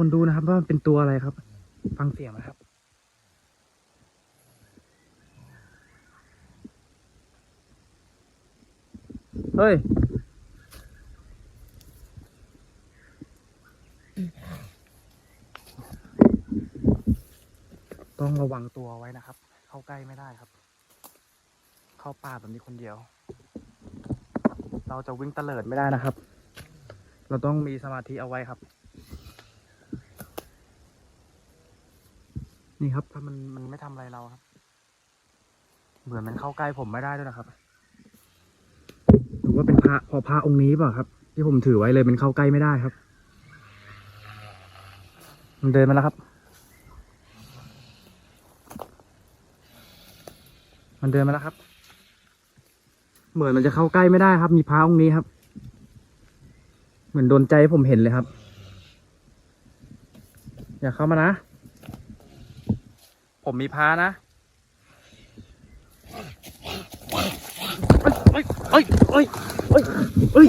คนดูนะครับว่ามันเป็นตัวอะไรครับ ฟังเสียงนะครับเฮ้ยต้องระวังตัวไว้นะครับ เข้าใกล้ไม่ได้ครับ เข้าป่าแบบนี้คนเดียว เราจะวิ่งเตลิดไม่ได้นะครับ เราต้องมีสมาธิเอาไว้ครับ นี่ครับ ถ้ามันมันไม่ทำอะไรเราครับ เหมือนมันเข้าใกล้ผมไม่ได้ด้วยนะครับหรือว่าเป็นพระพอพระองค์นี้เปล่าครับ ที่ผมถือไว้เลยมันเข้าใกล้ไม่ได้ครับ มันเดินมาแล้วครับ มันเดินมาแล้วครับ เหมือนมันจะเข้าใกล้ไม่ได้ครับ มีพระองค์นี้ครับ เหมือนโดนใจผมเห็นเลยครับ อย่าเข้ามานะ ผมมีพานะเอ้ยเอ้ยเอ้ยเอ้ย